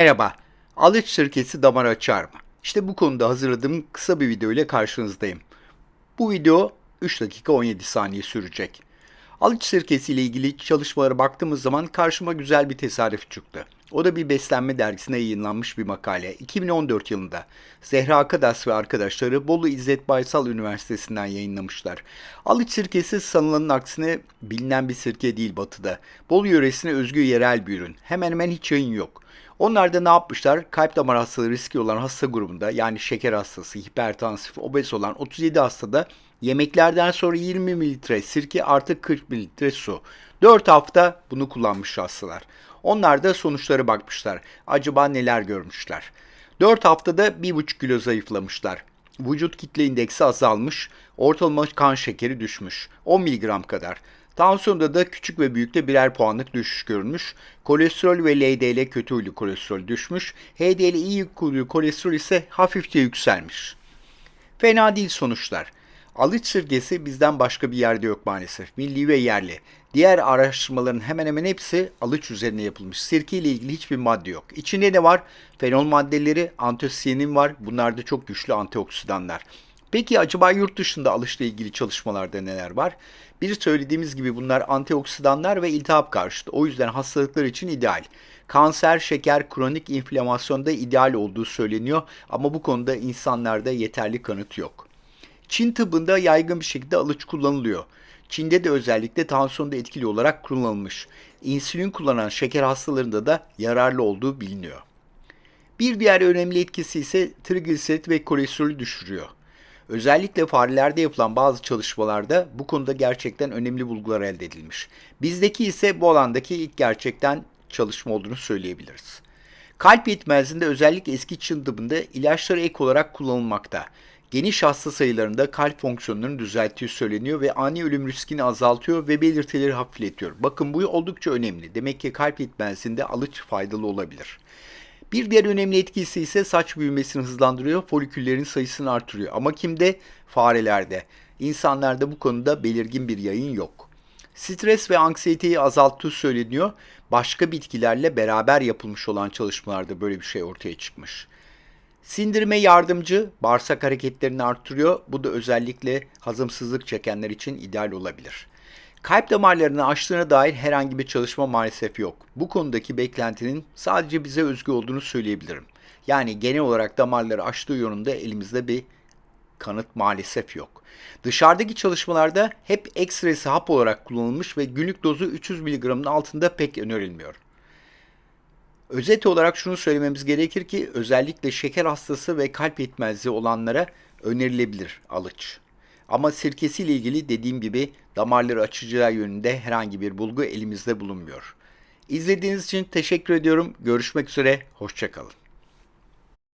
Merhaba, alıç sirkesi damar açar mı? İşte bu konuda hazırladığım kısa bir video ile karşınızdayım. Bu video 3 dakika 17 saniye sürecek. Alıç sirkesi ile ilgili çalışmalara baktığımız zaman karşıma güzel bir tesadüf çıktı. O da bir beslenme dergisine yayınlanmış bir makale. 2014 yılında Zehra Akadas ve arkadaşları Bolu İzzet Baysal Üniversitesi'nden yayınlamışlar. Alıç sirkesi sanılanın aksine bilinen bir sirke değil batıda. Bolu yöresine özgü yerel bir ürün. Hemen hemen hiç yayın yok. Onlar da ne yapmışlar? Kalp damar hastalığı riski olan hasta grubunda yani şeker hastası, hipertansif, obez olan 37 hastada yemeklerden sonra 20 mililitre sirke artı 40 mililitre su. 4 hafta bunu kullanmış hastalar. Onlar da sonuçlara bakmışlar. Acaba neler görmüşler? 4 haftada 1,5 kilo zayıflamışlar. Vücut kitle indeksi azalmış, ortalama kan şekeri düşmüş. 10 miligram kadar. Tansiyonda da küçük ve büyükte birer puanlık düşüş görülmüş. Kolesterol ve LDL kötü huylu kolesterol düşmüş. HDL iyi huylu kolesterol ise hafifçe yükselmiş. Fena değil sonuçlar. Alıç sirkesi bizden başka bir yerde yok maalesef. Milli ve yerli. Diğer araştırmaların hemen hemen hepsi alıç üzerine yapılmış. Sirke ile ilgili hiçbir madde yok. İçinde ne var? Fenol maddeleri, antosiyanin var. Bunlar da çok güçlü antioksidanlar. Peki acaba yurt dışında alışla ilgili çalışmalarda neler var? Bir söylediğimiz gibi bunlar antioksidanlar ve iltihap karşıtı. O yüzden hastalıklar için ideal. Kanser, şeker, kronik inflamasyonda ideal olduğu söyleniyor ama bu konuda insanlarda yeterli kanıt yok. Çin tıbbında yaygın bir şekilde alıç kullanılıyor. Çin'de de özellikle tansiyonda etkili olarak kullanılmış. İnsülin kullanan şeker hastalarında da yararlı olduğu biliniyor. Bir diğer önemli etkisi ise trigliserit ve kolesterolü düşürüyor. Özellikle farelerde yapılan bazı çalışmalarda bu konuda gerçekten önemli bulgular elde edilmiş. Bizdeki ise bu alandaki ilk gerçekten çalışma olduğunu söyleyebiliriz. Kalp yetmezliğinde özellikle eski Çin tıbbında ilaçları ek olarak kullanılmakta. Geniş hasta sayılarında kalp fonksiyonlarını düzelttiği söyleniyor ve ani ölüm riskini azaltıyor ve belirtileri hafifletiyor. Bakın bu oldukça önemli. Demek ki kalp yetmezliğinde alıç faydalı olabilir. Bir diğer önemli etkisi ise saç büyümesini hızlandırıyor, foliküllerin sayısını artırıyor. Ama kimde? Farelerde. İnsanlarda bu konuda belirgin bir yayın yok. Stres ve anksiyeteyi azalttığı söyleniyor. Başka bitkilerle beraber yapılmış olan çalışmalarda böyle bir şey ortaya çıkmış. Sindirime yardımcı, bağırsak hareketlerini arttırıyor. Bu da özellikle hazımsızlık çekenler için ideal olabilir. Kalp damarlarını açtığına dair herhangi bir çalışma maalesef yok. Bu konudaki beklentinin sadece bize özgü olduğunu söyleyebilirim. Yani genel olarak damarları açtığı yönünde elimizde bir kanıt maalesef yok. Dışarıdaki çalışmalarda hep ekstresi hap olarak kullanılmış ve günlük dozu 300 mg'ın altında pek önerilmiyor. Özet olarak şunu söylememiz gerekir ki özellikle şeker hastası ve kalp yetmezliği olanlara önerilebilir alıç. Ama sirkesiyle ilgili dediğim gibi damarları açacağı yönünde herhangi bir bulgu elimizde bulunmuyor. İzlediğiniz için teşekkür ediyorum. Görüşmek üzere, hoşçakalın.